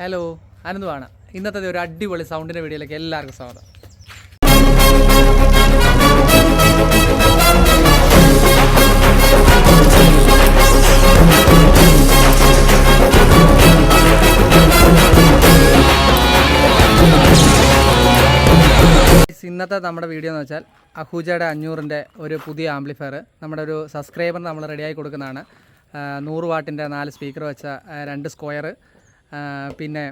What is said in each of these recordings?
Hello അനന്തുവാണ്. ഇന്നത്തെ ഒരു അടിപൊളി സൗണ്ടിന്റെ വീഡിയോയിലേക്ക് എല്ലാവർക്കും സ്വാഗതം. ഇന്നത്തെ നമ്മുടെ വീഡിയോ എന്ന് വെച്ചാൽ അഹൂജയുടെ അഞ്ഞൂറിന്റെ ഒരു പുതിയ ആംപ്ലിഫയർ നമ്മുടെ ഒരു സബ്സ്ക്രൈബർ നമ്മൾ റെഡിയായി കൊടുക്കുന്നതാണ്. നൂറ് വാട്ടിന്റെ നാല് സ്പീക്കർ വെച്ച രണ്ട് സ്ക്വയർ പിന്നെ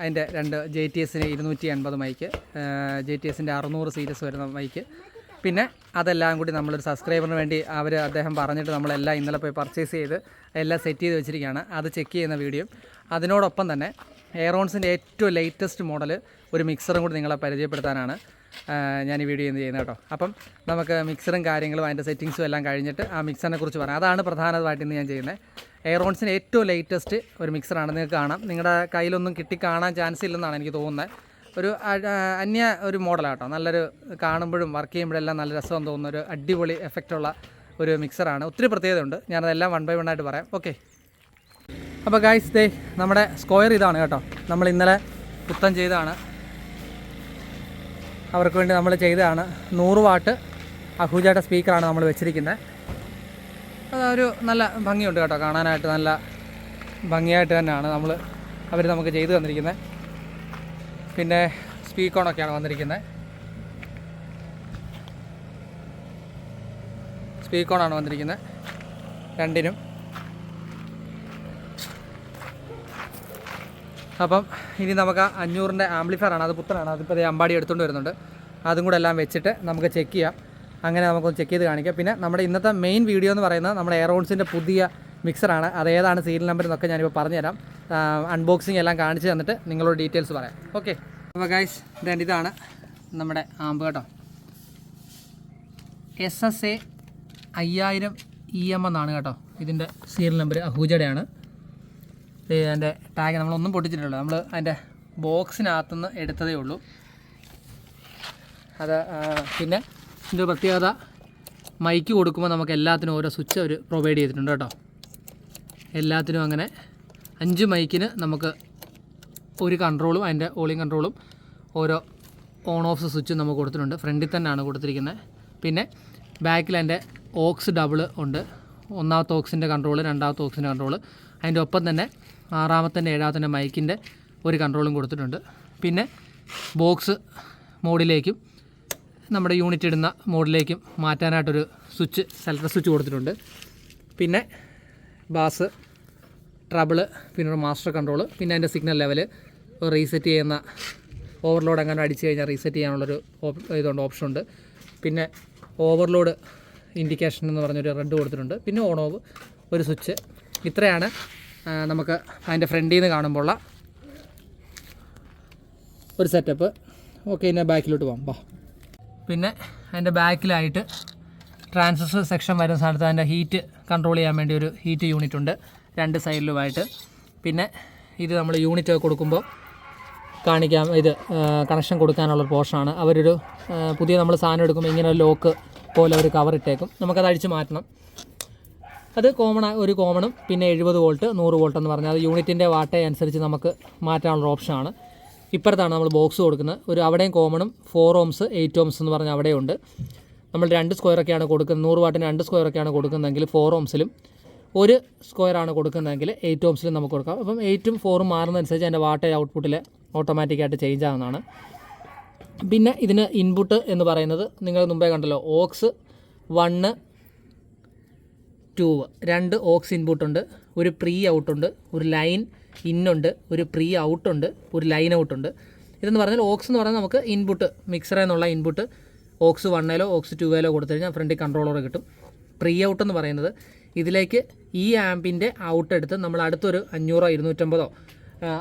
അതിന്റെ രണ്ട് ജെ ടി എസിന് ഇരുന്നൂറ്റി എൺപത് മൈക്ക് ജെ ടി എസിന്റെ അറുന്നൂറ് സീരീസ് വരുന്ന മൈക്ക് പിന്നെ അതെല്ലാം കൂടി നമ്മളൊരു സബ്സ്ക്രൈബറിന് വേണ്ടി അവർ അദ്ദേഹം പറഞ്ഞിട്ട് നമ്മളെല്ലാം ഇന്നലെ പോയി പർച്ചേസ് ചെയ്ത് എല്ലാം സെറ്റ് ചെയ്ത് വെച്ചിരിക്കുകയാണ്. അത് ചെക്ക് ചെയ്യുന്ന വീഡിയോ അതിനോടൊപ്പം തന്നെ എയറോൺസിന്റെ ഏറ്റവും ലേറ്റസ്റ്റ് മോഡൽ ഒരു മിക്സറും കൂടി നിങ്ങളെ പരിചയപ്പെടുത്താനാണ് ഞാൻ ഈ വീഡിയോ ഇന്ന് ചെയ്യുന്നത് കേട്ടോ. അപ്പം നമുക്ക് മിക്സറും കാര്യങ്ങളും അതിന്റെ സെറ്റിങ്സും എല്ലാം കഴിഞ്ഞിട്ട് ആ മിക്സറിനെ കുറിച്ച് പറയാം. അതാണ് പ്രധാനമായിട്ട് ഇന്ന് ഞാൻ ചെയ്യുന്നത്. എയറോൺസിന്റെ ഏറ്റവും ലേറ്റസ്റ്റ് ഒരു മിക്സറാണ് നിങ്ങൾക്ക് കാണാം. നിങ്ങളുടെ കയ്യിലൊന്നും കിട്ടി കാണാൻ ചാൻസ് ഇല്ലെന്നാണ് എനിക്ക് തോന്നുന്നത്. ഒരു അന്യ ഒരു മോഡലാട്ടോ. നല്ലൊരു കാണുമ്പോഴും വർക്ക് ചെയ്യുമ്പോഴെല്ലാം നല്ല രസം തോന്നുന്ന ഒരു അടിപൊളി എഫക്റ്റുള്ള ഒരു മിക്സറാണ് ഒത്തിരി പ്രത്യേകതയുണ്ട്. ഞാനതെല്ലാം വൺ ബൈ വൺ ആയിട്ട് പറയാം. ഓക്കെ അപ്പോൾ ഗായ്സ് ദേ നമ്മുടെ സ്ക്വയർ ഇതാണ് കേട്ടോ. നമ്മൾ ഇന്നലെ പുത്തം ചെയ്തതാണ്. അവർക്ക് വേണ്ടി നമ്മൾ ചെയ്തതാണ്. നൂറ് വാട്ട് അഹൂജയുടെ സ്പീക്കറാണ് നമ്മൾ വെച്ചിരിക്കുന്നത്. അതൊരു നല്ല ഭംഗിയുണ്ട് കേട്ടോ കാണാനായിട്ട് നല്ല ഭംഗിയായിട്ട് തന്നെയാണ് നമ്മൾ അവർ നമുക്ക് ചെയ്തു തന്നിരിക്കുന്നത് പിന്നെ സ്പീക്കോണൊക്കെയാണ് വന്നിരിക്കുന്നത് സ്പീക്കോണാണ് വന്നിരിക്കുന്നത് രണ്ടിനും. അപ്പം ഇനി നമുക്ക് അഞ്ഞൂറിന്റെ ആംപ്ലിഫയർ ആണ് അത് പുത്തനാണ് അതിപ്പോൾ അമ്പാടി എടുത്തുകൊണ്ട് വരുന്നുണ്ട്. അതും കൂടെ എല്ലാം വെച്ചിട്ട് നമുക്ക് ചെക്ക് ചെയ്യാം. അങ്ങനെ നമുക്കൊന്ന് ചെക്ക് ചെയ്ത് കാണിക്കാം. പിന്നെ നമ്മുടെ ഇന്നത്തെ മെയിൻ വീഡിയോ എന്ന് പറയുന്നത് നമ്മുടെ എയറോൺസിന്റെ പുതിയ മിക്സറാണ് അത് ഏതാണ് സീരിയൽ നമ്പർ എന്നൊക്കെ ഞാനിപ്പോൾ പറഞ്ഞുതരാം. അൺബോക്സിംഗ് എല്ലാം കാണിച്ച് തന്നിട്ട് നിങ്ങളോട് ഡീറ്റെയിൽസ് പറയാം. ഓക്കെ അപ്പോൾ ഗൈസ് ഇതേണ്ട ഇതാണ് നമ്മുടെ ആമ്പ് കേട്ടോ. എസ് എസ് എ അയ്യായിരം ഇ എം എന്നാണ് കേട്ടോ. ഇതിന്റെ സീരിയൽ നമ്പർ അഹൂജയുടെയാണ്. അതിന്റെ ടാഗ് നമ്മളൊന്നും പൊട്ടിച്ചിട്ടില്ല നമ്മൾ അതിന്റെ ബോക്സിനകത്തുനിന്ന് എടുത്തതേ ഉള്ളൂ. അത് പിന്നെ ഇതിന്റെ പ്രത്യേകത മൈക്ക് കൊടുക്കുമ്പോൾ നമുക്ക് എല്ലാത്തിനും ഓരോ സ്വിച്ച് അവർ പ്രൊവൈഡ് ചെയ്തിട്ടുണ്ട് കേട്ടോ. എല്ലാത്തിനും അങ്ങനെ അഞ്ച് മൈക്കിന് നമുക്ക് ഒരു കൺട്രോളും അതിന്റെ ഓളിങ് കൺട്രോളും ഓരോ ഓൺ ഓഫ് സ്വിച്ചും നമുക്ക് കൊടുത്തിട്ടുണ്ട്. ഫ്രണ്ടിൽ തന്നെയാണ് കൊടുത്തിരിക്കുന്നത്. പിന്നെ ബാക്കിൽ അതിന്റെ ഓക്സ് ഡബിൾ ഉണ്ട്. ഒന്നാമത്തെ ഓക്സിന്റെ കൺട്രോൾ രണ്ടാമത്തെ ഓക്സിന്റെ കൺട്രോൾ അതിന്റെ ഒപ്പം തന്നെ ആറാമത്തെ ഏഴാമത്തെ മൈക്കിന്റെ ഒരു കൺട്രോളും കൊടുത്തിട്ടുണ്ട്. പിന്നെ ബോക്സ് മോഡിലേക്കും നമ്മുടെ യൂണിറ്റ് ഇടുന്ന മോഡിലേക്കും മാറ്റാനായിട്ടൊരു സ്വിച്ച് സെലക്ടർ സ്വിച്ച് കൊടുത്തിട്ടുണ്ട്. പിന്നെ ബാസ് ട്രബിൾ പിന്നെ ഒരു മാസ്റ്റർ കൺട്രോൾ പിന്നെ അതിന്റെ സിഗ്നൽ ലെവൽ റീസെറ്റ് ചെയ്യുന്ന ഓവർലോഡ് അങ്ങനെ അടിച്ചു കഴിഞ്ഞാൽ റീസെറ്റ് ചെയ്യാനുള്ളൊരു ഇതുണ്ട് ഓപ്ഷൻ ഉണ്ട്. പിന്നെ ഓവർലോഡ് ഇൻഡിക്കേഷൻ എന്ന് പറഞ്ഞൊരു റെഡ് കൊടുത്തിട്ടുണ്ട്. പിന്നെ ഓൺ ഓഫ് ഒരു സ്വിച്ച് ഇത്രയാണ് നമുക്ക് അതിന്റെ ഫ്രണ്ടിൽ നിന്ന് കാണുമ്പോൾ ഉള്ള ഒരു സെറ്റപ്പ് ഓക്കെ ഇനി ബാക്കിലോട്ട് പോകാം. ബാ. പിന്നെ അതിന്റെ ബാക്കിലായിട്ട് ട്രാൻസിസ്റ്റർ സെക്ഷൻ വരുന്ന സ്ഥലത്ത് അതിന്റെ ഹീറ്റ് കൺട്രോൾ ചെയ്യാൻ വേണ്ടി ഒരു ഹീറ്റ് യൂണിറ്റ് ഉണ്ട്. രണ്ട് സൈഡിലുമായിട്ട്. പിന്നെ ഇത് നമ്മൾ യൂണിറ്റ് കൊടുക്കുമ്പോൾ കാണിക്കാം ഇത് കണക്ഷൻ കൊടുക്കാനുള്ള പോർഷനാണ് അവരൊരു പുതിയ നമ്മൾ സാധനം എടുക്കുമ്പോൾ ഇങ്ങനെ ഒരു ലോക്ക് പോലെ ഒരു കവർ ഇട്ടേക്കും. നമുക്കത് അഴിച്ച് മാറ്റണം. അത് കോമൺ ഒരു കോമണും പിന്നെ എഴുപത് വോൾട്ട് നൂറ് വോൾട്ട് എന്ന് പറഞ്ഞാൽ അത് യൂണിറ്റിന്റെ വാട്ടേ അനുസരിച്ച് നമുക്ക് മാറ്റാനുള്ള ഓപ്ഷനാണ് ഇപ്പുറത്താണ് നമ്മൾ ബോക്സ് കൊടുക്കുന്നത്. ഒരു അവിടെയും കോമണും ഫോർ ഓംസ് എയ്റ്റ് ഓംസ് എന്ന് പറഞ്ഞാൽ അവിടെയുണ്ട്. നമ്മൾ രണ്ട് സ്ക്വയറൊക്കെയാണ് കൊടുക്കുന്നത്. നൂറ് വാട്ടിന് രണ്ട് സ്ക്വയറൊക്കെയാണ് കൊടുക്കുന്നതെങ്കിൽ ഫോർ ഓംസിലും ഒരു സ്ക്വയറാണ് കൊടുക്കുന്നതെങ്കിൽ എയ്റ്റ് ഓംസിലും നമുക്ക് കൊടുക്കാം. അപ്പം എയ്റ്റും ഫോറും മാറുന്നതനുസരിച്ച് അതിന്റെ വാട്ടേജ് ഔട്ട്പുട്ടിൽ ഓട്ടോമാറ്റിക്കായിട്ട് ചേഞ്ച് ആകുന്നതാണ് പിന്നെ ഇതിന് ഇൻപുട്ട് എന്ന് പറയുന്നത് നിങ്ങൾ മുമ്പേ കണ്ടല്ലോ ഓക്സ് വണ്ണ് ടൂ രണ്ട് ഓക്സ് ഇൻപുട്ടുണ്ട് ഒരു പ്രീ ഔട്ടുണ്ട് ഒരു ലൈൻ ഇന്നുണ്ട് ഒരു പ്രീ ഔട്ട് ഉണ്ട് ഒരു ലൈൻ ഔട്ട് ഉണ്ട് ഇതെന്ന് പറഞ്ഞാൽ ഓക്സ് എന്ന് പറഞ്ഞാൽ നമുക്ക് ഇൻപുട്ട് മിക്സർ എന്നുള്ള ഇൻപുട്ട് ഓക്സ് വണ്ണേലോ ഓക്സ് ടൂവേലോ കൊടുത്തു കഴിഞ്ഞാൽ ഫ്രണ്ടിൽ കൺട്രോളർ കിട്ടും. പ്രീ ഔട്ട് എന്ന് പറയുന്നത് ഇതിലേക്ക് ഈ ആമ്പിന്റെ ഔട്ട് എടുത്ത് നമ്മൾ അടുത്തൊരു അഞ്ഞൂറോ ഇരുന്നൂറ്റമ്പതോ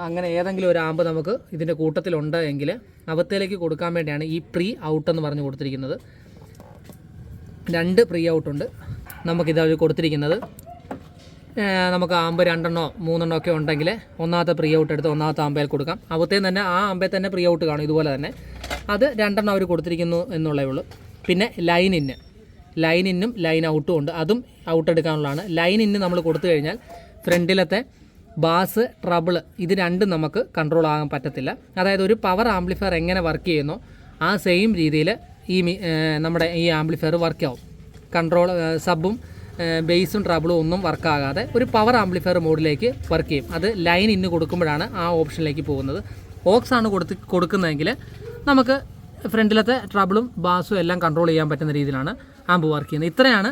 അങ്ങനെ ഏതെങ്കിലും ഒരു ആമ്പ് നമുക്ക് ഇതിന്റെ കൂട്ടത്തിലുണ്ട് എങ്കിൽ അവത്തേലേക്ക് കൊടുക്കാൻ വേണ്ടിയാണ് ഈ പ്രീ ഔട്ട് എന്ന് പറഞ്ഞ് കൊടുത്തിരിക്കുന്നത്. രണ്ട് പ്രീ ഔട്ടുണ്ട് നമുക്കിത് കൊടുത്തിരിക്കുന്നത്. നമുക്ക് ആമ്പ് രണ്ടെണ്ണോ മൂന്നെണ്ണോ ഒക്കെ ഉണ്ടെങ്കിൽ ഒന്നാമത്തെ പ്രീ ഔട്ട് എടുത്ത് ഒന്നാമത്തെ ആമ്പയിൽ കൊടുക്കാം. അവത്തേം തന്നെ ആ ആമ്പയിൽ തന്നെ പ്രീ ഔട്ട് കാണും ഇതുപോലെ തന്നെ. അത് രണ്ടെണ്ണം അവർ കൊടുത്തിരിക്കുന്നു എന്നുള്ളേ ഉള്ളൂ. പിന്നെ ലൈൻ ഇന്ന് ലൈൻ ഇന്നും ലൈൻ ഔട്ടും ഉണ്ട്. അതും ഔട്ട് എടുക്കാനുള്ളതാണ്. ലൈൻ ഇന്ന് നമ്മൾ കൊടുത്തു കഴിഞ്ഞാൽ ഫ്രണ്ടിലത്തെ ബാസ് ട്രബിൾ ഇത് രണ്ടും നമുക്ക് കൺട്രോൾ ആകാൻ പറ്റത്തില്ല. അതായത് ഒരു പവർ ആംപ്ലിഫയർ എങ്ങനെ വർക്ക് ചെയ്യുന്നോ ആ സെയിം രീതിയിൽ ഈ നമ്മുടെ ഈ ആംപ്ലിഫയർ വർക്ക് ആവും. കൺട്രോൾ സബും ബേസും ട്രബിളും ഒന്നും വർക്കാകാതെ ഒരു പവർ ആംപ്ലിഫയർ മോഡിലേക്ക് വർക്ക് ചെയ്യും. അത് ലൈൻ ഇന്ന് കൊടുക്കുമ്പോഴാണ് ആ ഓപ്ഷനിലേക്ക് പോകുന്നത്. ഓക്സ് ആണ് കൊടുത്ത് കൊടുക്കുന്നതെങ്കിൽ നമുക്ക് ഫ്രണ്ടിലത്തെ ട്രബിളും ബാസും എല്ലാം കൺട്രോൾ ചെയ്യാൻ പറ്റുന്ന രീതിയിലാണ് ആമ്പ് വർക്ക് ചെയ്യുന്നത്. ഇത്രയാണ്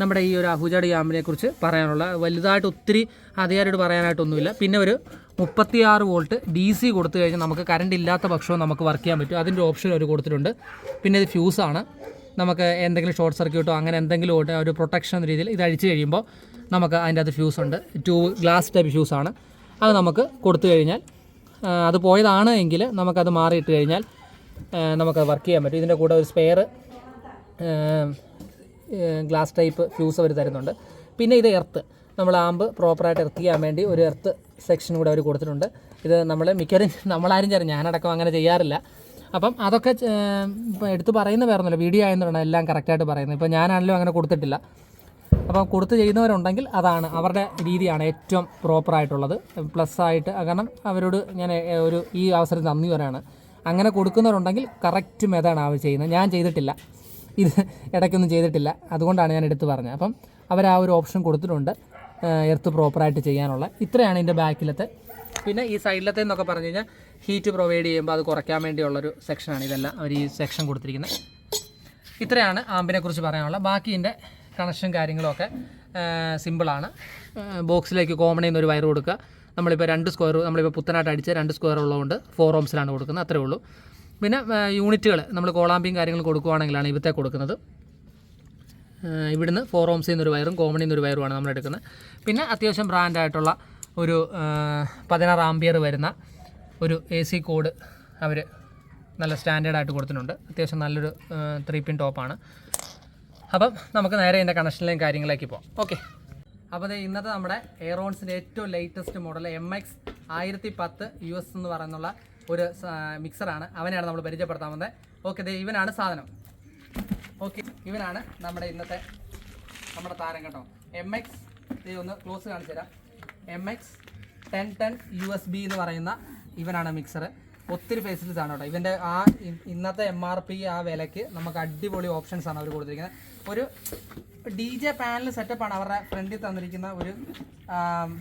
നമ്മുടെ ഈ ഒരു അഹുജാടി ആമ്പിനെ കുറിച്ച് പറയാനുള്ള. വലുതായിട്ട് ഒത്തിരി അധികാരിയോട് പറയാനായിട്ടൊന്നുമില്ല. പിന്നെ ഒരു മുപ്പത്തിയാറ് വോൾട്ട് ഡി സി കൊടുത്തു കഴിഞ്ഞാൽ നമുക്ക് കറണ്ട് ഇല്ലാത്ത പക്ഷവും നമുക്ക് വർക്ക് ചെയ്യാൻ പറ്റും. അതിന്റെ ഓപ്ഷൻ അവർ കൊടുത്തിട്ടുണ്ട്. പിന്നെ ഇത് ഫ്യൂസാണ് നമുക്ക് എന്തെങ്കിലും ഷോർട്ട് സർക്യൂട്ടോ അങ്ങനെ എന്തെങ്കിലും ഒരു- ഒരു പ്രൊട്ടക്ഷൻ എന്ന രീതിയിൽ ഇത് അഴിച്ചു കഴിയുമ്പോൾ നമുക്ക് അതിന്റെ അകത്ത് ഫ്യൂസ് ഉണ്ട്. ട്യൂബ് ഗ്ലാസ് ടൈപ്പ് ഫ്യൂസാണ് അത് നമുക്ക് കൊടുത്തു കഴിഞ്ഞാൽ അത് പോയതാണ് എങ്കിൽ നമുക്കത് മാറിയിട്ട് കഴിഞ്ഞാൽ നമുക്കത് വർക്ക് ചെയ്യാൻ പറ്റും. ഇതിന്റെ കൂടെ ഒരു സ്പെയർ ഗ്ലാസ് ടൈപ്പ് ഫ്യൂസ് അവർ തരുന്നുണ്ട്. പിന്നെ ഇത് എർത്ത് നമ്മൾ ആമ്പ് പ്രോപ്പറായിട്ട് എർത്ത് ചെയ്യാൻ വേണ്ടി ഒരു എർത്ത് സെക്ഷൻ കൂടെ അവർ കൊടുത്തിട്ടുണ്ട്. ഇത് നമ്മൾ മിക്കവരും നമ്മളാരും ചേരും ഞാനടക്കം അങ്ങനെ ചെയ്യാറില്ല. അപ്പം അതൊക്കെ എടുത്ത് പറയുന്ന വേറൊന്നുമില്ല. വീഡിയോ ആയെന്നാണ് എല്ലാം കറക്റ്റായിട്ട് പറയുന്നത്. ഇപ്പോൾ ഞാനാണെങ്കിലും അങ്ങനെ കൊടുത്തിട്ടില്ല. അപ്പം കൊടുത്ത് ചെയ്യുന്നവരുണ്ടെങ്കിൽ അതാണ് അവരുടെ രീതിയാണ് ഏറ്റവും പ്രോപ്പറായിട്ടുള്ളത് പ്ലസ് ആയിട്ട് കാരണം അവരോട് ഞാൻ ഒരു ഈ അവസരം നന്ദി പറയാണ്. അങ്ങനെ കൊടുക്കുന്നവരുണ്ടെങ്കിൽ കറക്റ്റ് മെതാണ് അവർ ചെയ്യുന്നത്. ഞാൻ ചെയ്തിട്ടില്ല. ഇത് ഇടയ്ക്കൊന്നും ചെയ്തിട്ടില്ല. അതുകൊണ്ടാണ് ഞാൻ എടുത്ത് പറഞ്ഞത്. അപ്പം അവർ ആ ഒരു ഓപ്ഷൻ കൊടുത്തിട്ടുണ്ട്. എർത്ത് പ്രോപ്പറായിട്ട് ചെയ്യാനുള്ള. ഇത്രയാണ് ഇതിന്റെ ബാക്കിലത്തെ. പിന്നെ ഈ സൈഡിലത്തെ എന്നൊക്കെ പറഞ്ഞു കഴിഞ്ഞാൽ ഹീറ്റ് പ്രൊവൈഡ് ചെയ്യുമ്പോൾ അത് കുറയ്ക്കാൻ വേണ്ടിയുള്ളൊരു സെക്ഷനാണ് ഇതെല്ലാം അവർ ഈ സെക്ഷൻ കൊടുത്തിരിക്കുന്നത്. ഇത്രയാണ് ആമ്പിനെ കുറിച്ച് പറയാനുള്ള. ബാക്കി ഇതിന്റെ കണക്ഷൻ കാര്യങ്ങളൊക്കെ സിമ്പിളാണ് ബോക്സിലേക്ക് കോമണിൽ നിന്ന് ഒരു വയർ കൊടുക്കുക. നമ്മളിപ്പോൾ രണ്ട് സ്ക്വയർ നമ്മളിപ്പോൾ പുത്തനായിട്ട് അടിച്ച രണ്ട് സ്ക്വയർ ഉള്ളതുകൊണ്ട് ഫോർ ഓംസിലാണ് കൊടുക്കുന്നത്. അത്രേ ഉള്ളൂ. പിന്നെ യൂണിറ്റുകൾ നമ്മൾ കോളാമ്പിയും കാര്യങ്ങൾ കൊടുക്കുകയാണെങ്കിലാണ് ഇവിടുത്തെ കൊടുക്കുന്നത്. ഇവിടുന്ന് ഫോർ ഓംസിൽ നിന്നൊരു വയറും കോമണിൽ നിന്നൊരു വയറുമാണ് നമ്മൾ എടുക്കുന്നത്. പിന്നെ അത്യാവശ്യം ബ്രാൻഡായിട്ടുള്ള ഒരു പതിനാറ് ആംബിയർ വരുന്ന ഒരു എ സി കോഡ് അവർ നല്ല സ്റ്റാൻഡേർഡായിട്ട് കൊടുത്തിട്ടുണ്ട്. അത്യാവശ്യം നല്ലൊരു ത്രീ പിൻ ടോപ്പാണ് അപ്പം നമുക്ക് നേരെ ഇതിന്റെ കണക്ഷനിലേയും കാര്യങ്ങളിലേക്ക് പോകാം ഓക്കെ അപ്പോൾ ഇന്നത്തെ നമ്മുടെ എയറോൺസിന്റെ ഏറ്റവും ലേറ്റസ്റ്റ് മോഡൽ എം എക്സ് ആയിരത്തി പത്ത് യു എസ് എന്ന് പറയുന്നുള്ള ഒരു മിക്സറാണ് അവനെയാണ് നമ്മൾ പരിചയപ്പെടുത്താൻ വന്നത് ഓക്കെ ഇവനാണ് സാധനം. ഓക്കെ ഇവനാണ് നമ്മുടെ ഇന്നത്തെ നമ്മുടെ താരം കേട്ടോ. എം എക്സ് ഒന്ന് ക്ലോസ് കാണിച്ചു തരാം M X ten ten U S B എന്ന് പറയുന്ന ഇവനാണ് മിക്സർ ഒത്തിരി ഫെസിലിറ്റീസ് ആണ് കേട്ടോ ഇവന്റെ ആ ഇന്നത്തെ എം ആർ പി ആ വിലയ്ക്ക് നമുക്ക് അടിപൊളി ഓപ്ഷൻസ് ആണ് അവർ കൊടുത്തിരിക്കുന്നത്. ഒരു ഡി ജെ പാനൽ സെറ്റപ്പാണ് അവരുടെ ഫ്രണ്ടിൽ തന്നിരിക്കുന്ന ഒരു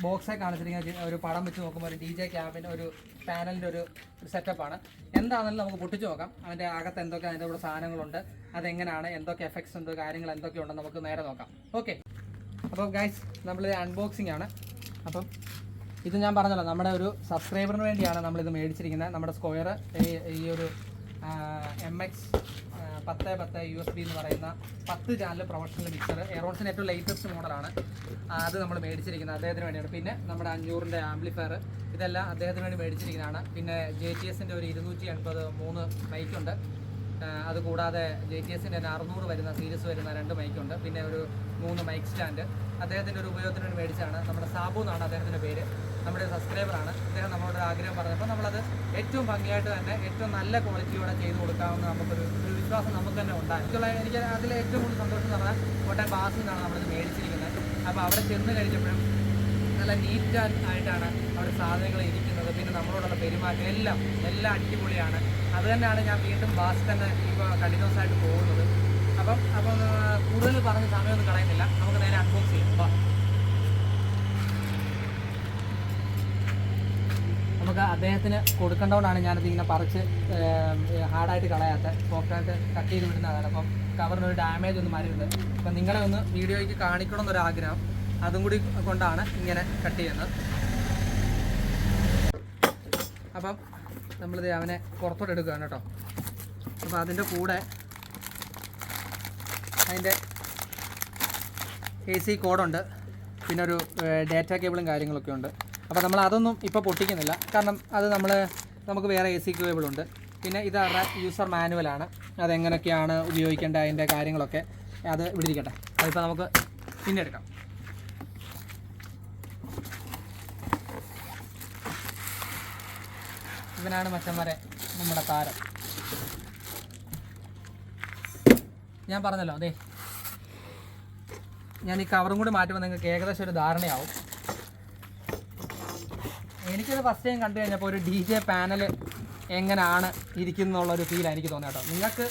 ബോക്സെ കാണിച്ചിരിക്കുന്ന ഒരു പടം വെച്ച് നോക്കുമ്പോൾ ഒരു ഡി ജെ ക്യാബിന്റെ ഒരു പാനലിന്റെ ഒരു സെറ്റപ്പാണ് എന്താണെങ്കിലും നമുക്ക് പൊട്ടിച്ച് നോക്കാം. അതിന്റെ അകത്ത് എന്തൊക്കെ അതിന്റെ കൂടെ സാധനങ്ങളുണ്ട് അതെങ്ങനെയാണ് എന്തൊക്കെ എഫക്ട്സ് ഉണ്ട് കാര്യങ്ങൾ എന്തൊക്കെ ഉണ്ടെന്ന് നമുക്ക് നേരെ നോക്കാം. ഓക്കെ അപ്പോൾ ഗൈസ് നമ്മൾ അൺബോക്സിംഗ് ആണ്. അപ്പം ഇത് ഞാൻ പറഞ്ഞല്ലോ നമ്മുടെ ഒരു സബ്സ്ക്രൈബറിന് വേണ്ടിയാണ് നമ്മളിത് മേടിച്ചിരിക്കുന്നത്. നമ്മുടെ സ്ക്വയർ ഈ ഒരു എം എക്സ് പത്ത് പത്ത് യു എസ് ബി എന്ന് പറയുന്ന പത്ത് ചാനൽ പ്രൊഫഷണൽ മിക്സർ എയറോൺസിന്റെ ഏറ്റവും ലേറ്റസ്റ്റ് മോഡലാണ് അത് നമ്മൾ മേടിച്ചിരിക്കുന്നത് അദ്ദേഹത്തിന് വേണ്ടിയാണ്. പിന്നെ നമ്മുടെ അഞ്ഞൂറിന്റെ ആംപ്ലിഫയർ ഇതെല്ലാം അദ്ദേഹത്തിന് വേണ്ടി മേടിച്ചിരിക്കുന്നതാണ്. പിന്നെ ജെ ടി എസിന്റെ ഒരു ഇരുന്നൂറ്റി എൺപത് മൂന്ന് ബൈക്കുണ്ട് ആഹ് അത് കൂടാതെ ജെ ടി എസിന്റെ തന്നെ അറുന്നൂറ് വരുന്ന സീരീസ് വരുന്ന രണ്ട് മൈക്കുണ്ട് പിന്നെ ഒരു മൂന്ന് മൈക്ക് സ്റ്റാൻഡ് അദ്ദേഹത്തിന്റെ ഒരു ഉപയോഗത്തിന് വേണ്ടി മേടിച്ചാണ് നമ്മുടെ സാബു എന്നാണ് അദ്ദേഹത്തിന്റെ പേര്. നമ്മുടെ സബ്സ്ക്രൈബറാണ് അദ്ദേഹം നമ്മളോട് ആഗ്രഹം പറഞ്ഞപ്പോൾ നമ്മളത് ഏറ്റവും ഭംഗിയായിട്ട് തന്നെ ഏറ്റവും നല്ല ക്വാളിറ്റിയോടെ ചെയ്ത് കൊടുക്കാമെന്ന് നമുക്കൊരു ഒരു വിശ്വാസം നമുക്ക് തന്നെ ഉണ്ടായിട്ടുള്ള എനിക്ക് അതിൽ ഏറ്റവും കൂടുതൽ സന്തോഷം എന്ന് പറഞ്ഞാൽ കോട്ടയം ബാസിൽ നിന്നാണ് നമ്മളിത് മേടിച്ചിരിക്കുന്നത്. അപ്പോൾ അവിടെ ചെന്ന് കഴിഞ്ഞപ്പോഴും നല്ല നീറ്റ് ആയിട്ടാണ് അവിടെ സാധനങ്ങൾ ഇരിക്കുന്നത്. പിന്നെ നമ്മളോടുള്ള പെരുമാറ്റം എല്ലാം എല്ലാം അടിപൊളിയാണ്. അത് തന്നെയാണ് ഞാൻ വീണ്ടും ബാസ് തന്നെ ഇപ്പോൾ കണ്ടിന്യൂസ് ആയിട്ട് പോകുന്നത്. അപ്പം അപ്പം കൂടുതൽ പറഞ്ഞ് സമയമൊന്നും കളയുന്നില്ല. നമുക്ക് നേരെ അൺബോക്സ് ചെയ്യാം. വാ. നമുക്ക് അദ്ദേഹത്തിന് കൊടുക്കേണ്ടതുകൊണ്ടാണ് ഞാനത് ഇങ്ങനെ പറിച്ച് ഹാർഡായിട്ട് കളയാത്ത. സോഫ്റ്റായിട്ട് കട്ട് ചെയ്ത് വിടുന്നതാണ്. അപ്പം കവറിനൊരു ഡാമേജ് ഒന്നും മാറിയിട്ടുണ്ട് അപ്പം നിങ്ങളെ ഒന്ന് വീഡിയോയ്ക്ക് കാണിക്കണം എന്നൊരു ആഗ്രഹം അതും കൂടി കൊണ്ടാണ് ഇങ്ങനെ കട്ട് ചെയ്യുന്നത്. അപ്പം നമ്മളിത് അവനെ പുറത്തോട്ട് എടുക്കുകയാണ് കേട്ടോ. അപ്പോൾ അതിന്റെ കൂടെ അതിന്റെ എ സി കോഡുണ്ട്. പിന്നെ ഒരു ഡാറ്റ കേബിളും കാര്യങ്ങളൊക്കെ ഉണ്ട്. അപ്പോൾ നമ്മൾ അതൊന്നും ഇപ്പോൾ പൊട്ടിക്കുന്നില്ല. കാരണം അത് നമ്മൾ നമുക്ക് വേറെ എ സി കേബിളുണ്ട് പിന്നെ ഇത് അവരുടെ യൂസർ മാനുവലാണ് അതെങ്ങനെയൊക്കെയാണ് ഉപയോഗിക്കേണ്ട അതിന്റെ കാര്യങ്ങളൊക്കെ അത് ഇവിടെ ഇരിക്കട്ടെ. അതിപ്പോൾ നമുക്ക് പിന്നെ എടുക്കാം. ഇവനാണ് മച്ചന്മാരെ നമ്മുടെ താരം. ഞാൻ പറഞ്ഞല്ലോ അതെ ഞാൻ ഈ കവറും കൂടി മാറ്റുമ്പോൾ നിങ്ങൾക്ക് ഏകദേശം ഒരു ധാരണയാവും. എനിക്കത് ഫസ്റ്റ് ടൈം കണ്ടു കഴിഞ്ഞപ്പോൾ ഒരു ഡി ജെ പാനൽ എങ്ങനെയാണ് ഇരിക്കുന്നുള്ളൊരു ഫീലാണ് എനിക്ക് തോന്നിയ കേട്ടോ. നിങ്ങൾക്ക്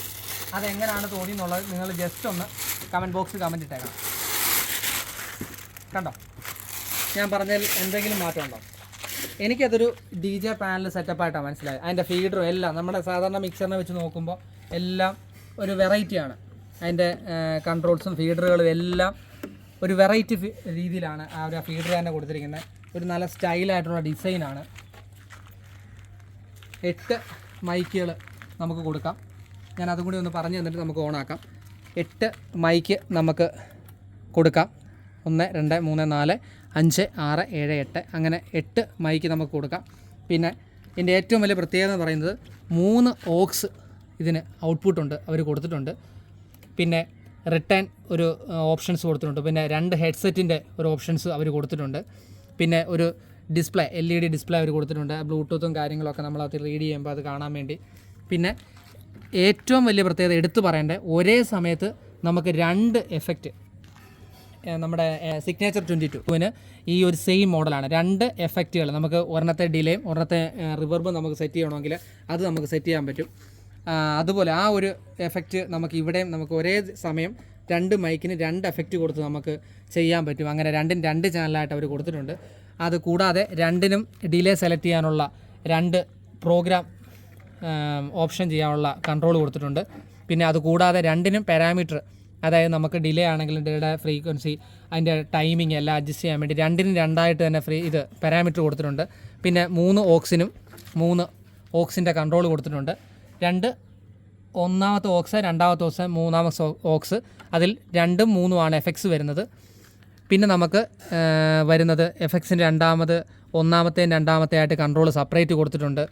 അതെങ്ങനെയാണ് തോന്നി എന്നുള്ളത് നിങ്ങൾ ജസ്റ്റ് ഒന്ന് കമന്റ് ബോക്സിൽ കമന്റ് ഇട്ടേക്കണം. കണ്ടോ? ഞാൻ പറഞ്ഞതിൽ എന്തെങ്കിലും മാറ്റമുണ്ടോ? എനിക്കതൊരു ഡി ജെ പാനൽ സെറ്റപ്പായിട്ടാണ് മനസ്സിലായത്. അതിന്റെ ഫീഡറും എല്ലാം നമ്മുടെ സാധാരണ മിക്സറിനെ വെച്ച് നോക്കുമ്പോൾ എല്ലാം ഒരു വെറൈറ്റിയാണ് അതിന്റെ കൺട്രോൾസും ഫീഡറുകളും എല്ലാം ഒരു വെറൈറ്റി രീതിയിലാണ് ആ ഒരു ഫീഡർ തന്നെ കൊടുത്തിരിക്കുന്നത്. ഒരു നല്ല സ്റ്റൈലായിട്ടുള്ള ഡിസൈനാണ് എട്ട് മൈക്കുകൾ നമുക്ക് കൊടുക്കാം. ഞാൻ അതും കൂടി ഒന്ന് പറഞ്ഞു തന്നിട്ട് നമുക്ക് ഓണാക്കാം എട്ട് മൈക്ക് നമുക്ക് കൊടുക്കാം. ഒന്ന് രണ്ട് മൂന്ന് നാല്. അഞ്ച് ആറ് ഏഴ് എട്ട് അങ്ങനെ എട്ട് മൈക്ക് നമുക്ക് കൊടുക്കാം. പിന്നെ ഇതിന്റെ ഏറ്റവും വലിയ പ്രത്യേകത എന്ന് പറയുന്നത് മൂന്ന് ഓക്സ് ഇതിന് ഔട്ട്പുട്ട് ഉണ്ട് അവർ കൊടുത്തിട്ടുണ്ട്. പിന്നെ റിട്ടേൺ ഒരു ഓപ്ഷൻസ് കൊടുത്തിട്ടുണ്ട്. പിന്നെ രണ്ട് ഹെഡ്സെറ്റിന്റെ ഒരു ഓപ്ഷൻസ് അവർ കൊടുത്തിട്ടുണ്ട്. പിന്നെ ഒരു display L E D display അവർ കൊടുത്തിട്ടുണ്ട്. ബ്ലൂടൂത്തും കാര്യങ്ങളൊക്കെ നമ്മൾ റീഡ് ചെയ്യുമ്പോൾ അത് കാണാൻ വേണ്ടി. പിന്നെ ഏറ്റവും വലിയ പ്രത്യേകത എടുത്തു പറയേണ്ടത് ഒരേ സമയത്ത് നമുക്ക് രണ്ട് എഫക്റ്റ് നമ്മുടെ സിഗ്നേച്ചർ ട്വന്റി ടുവിന് ഈ ഒരു സെയിം മോഡലാണ് രണ്ട് എഫക്റ്റുകൾ നമുക്ക് ഒരെണ്ണത്തെ ഡിലേയും ഒരെണ്ണത്തെ റിവർബും നമുക്ക് സെറ്റ് ചെയ്യണമെങ്കിൽ അത് നമുക്ക് സെറ്റ് ചെയ്യാൻ പറ്റും. അതുപോലെ ആ ഒരു എഫക്റ്റ് നമുക്ക് ഇവിടെയും നമുക്ക് ഒരേ സമയം രണ്ട് മൈക്കിന് രണ്ട് എഫക്റ്റ് കൊടുത്ത് നമുക്ക് ചെയ്യാൻ പറ്റും. അങ്ങനെ രണ്ടും രണ്ട് ചാനലായിട്ട് അവർ കൊടുത്തിട്ടുണ്ട്. അത് കൂടാതെ രണ്ടിനും ഡിലേ സെലക്ട് ചെയ്യാനുള്ള രണ്ട് പ്രോഗ്രാം ഓപ്ഷൻ ചെയ്യാനുള്ള കൺട്രോൾ കൊടുത്തിട്ടുണ്ട്. പിന്നെ അത് കൂടാതെ രണ്ടിനും പാരാമീറ്റർ അതായത് നമുക്ക് ഡിലേ ആണെങ്കിലും ഡിലേയുടെ ഫ്രീക്വൻസി അതിന്റെ ടൈമിംഗ് എല്ലാം അഡ്ജസ്റ്റ് ചെയ്യാൻ വേണ്ടി രണ്ടിനും രണ്ടായിട്ട് തന്നെ ഫ്രീ ഇത് പാരാമീറ്റർ കൊടുത്തിട്ടുണ്ട്. പിന്നെ മൂന്ന് ഓക്സിനും മൂന്ന് ഓക്സിന്റെ കൺട്രോൾ കൊടുത്തിട്ടുണ്ട്. രണ്ട് ഒന്നാമത്തെ ഓക്സ് രണ്ടാമത്തെ ഓക്സ് മൂന്നാമത്തെ ഓക്സ്. അതിൽ രണ്ടും മൂന്നുമാണ് എഫക്ട്സ് വരുന്നത്. പിന്നെ നമുക്ക് വരുന്നത് എഫക്ട്സിന്റെ രണ്ടാമത് ഒന്നാമത്തെയും രണ്ടാമത്തെ ആയിട്ട് കൺട്രോൾ സെപ്പറേറ്റ് കൊടുത്തിട്ടുണ്ട്.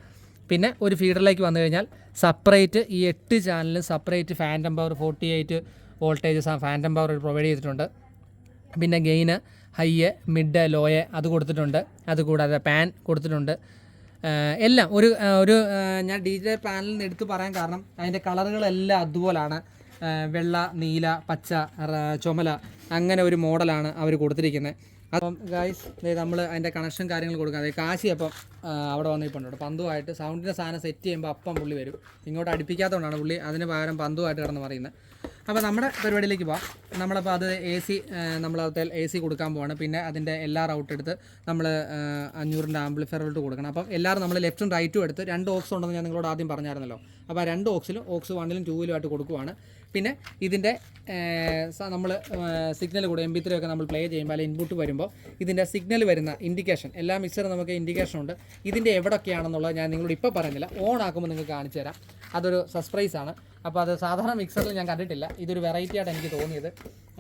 പിന്നെ ഒരു ഫീഡറിലേക്ക് വന്നു കഴിഞ്ഞാൽ സെപ്പറേറ്റ് ഈ എട്ട് ചാനലും separate phantom power forty eight voltages phantom power provide ചെയ്തിട്ടുണ്ട്. പിന്നെ ഗെയിന് ഹൈയ് മിഡ് ലോയ് അത് കൊടുത്തിട്ടുണ്ട്. അതുകൂടാതെ പാൻ കൊടുത്തിട്ടുണ്ട്. എല്ലാം ഒരു ഒരു ഞാൻ ഡി ജെ പാനലിൽ നിന്ന് എടുത്തു പറയാൻ കാരണം അതിന്റെ കളറുകളെല്ലാം അതുപോലാണ്. വെള്ള നീല പച്ച ചുമല അങ്ങനെ ഒരു മോഡലാണ് അവർ കൊടുത്തിരിക്കുന്നത്. അപ്പം ഗായ്സ് നമ്മൾ അതിന്റെ കണക്ഷൻ കാര്യങ്ങൾ കൊടുക്കാം. അതായത് കാശി അപ്പം അവിടെ വന്നിട്ടുണ്ട് പന്തുമായിട്ട് സൗണ്ടിന്റെ സാധനം സെറ്റ് ചെയ്യുമ്പോൾ അപ്പം പുള്ളി വരും. ഇങ്ങോട്ട് അടുപ്പിക്കാത്തതുകൊണ്ടാണ് പുള്ളി അതിന് പകരം പന്തുമായിട്ട് കിടന്ന് പറയുന്നത്. അപ്പോൾ നമ്മുടെ പരിപാടിയിലേക്ക് പോവാം. നമ്മളപ്പോൾ അത് എ സി നമ്മളത്തെ എ സി കൊടുക്കാൻ പോവാണ്. പിന്നെ അതിന്റെ എല്ലാ റൗട്ട് എടുത്ത് നമ്മൾ അഞ്ഞൂറിന്റെ ആംപ്ലിഫയറിലോട്ട് കൊടുക്കണം. അപ്പം എല്ലാവരും നമ്മൾ ലെഫ്റ്റും റൈറ്റും എടുത്ത് രണ്ട് ഓക്സ് ഉണ്ടെന്ന് ഞാൻ നിങ്ങളോട് ആദ്യം പറഞ്ഞായിരുന്നല്ലോ. അപ്പോൾ ആ രണ്ട് ഓക്സിലും ഓക്സ് വണ്ണിലും ടൂവിലും ആയിട്ട് കൊടുക്കുവാണ്. പിന്നെ ഇതിന്റെ നമ്മൾ സിഗ്നൽ കൂടെ എം ബി ത്രീ ഒക്കെ നമ്മൾ പ്ലേ ചെയ്യുമ്പോൾ അല്ലെങ്കിൽ ഇൻപുട്ട് വരുമ്പോൾ ഇതിന്റെ സിഗ്നൽ വരുന്ന ഇൻഡിക്കേഷൻ എല്ലാ മിക്സറും നമുക്ക് ഇൻഡിക്കേഷൻ ഉണ്ട്. ഇതിന്റെ എവിടെയൊക്കെയാണെന്നുള്ളത് ഞാൻ നിങ്ങളോട് ഇപ്പോൾ പറഞ്ഞില്ല. ഓൺ ആക്കുമ്പോൾ നിങ്ങൾക്ക് കാണിച്ചു തരാം. അതൊരു സർപ്രൈസാണ് അപ്പോൾ അത് സാധാരണ മിക്സറിൽ ഞാൻ കണ്ടിട്ടില്ല. ഇതൊരു വെറൈറ്റി ആയിട്ട് എനിക്ക് തോന്നിയത്.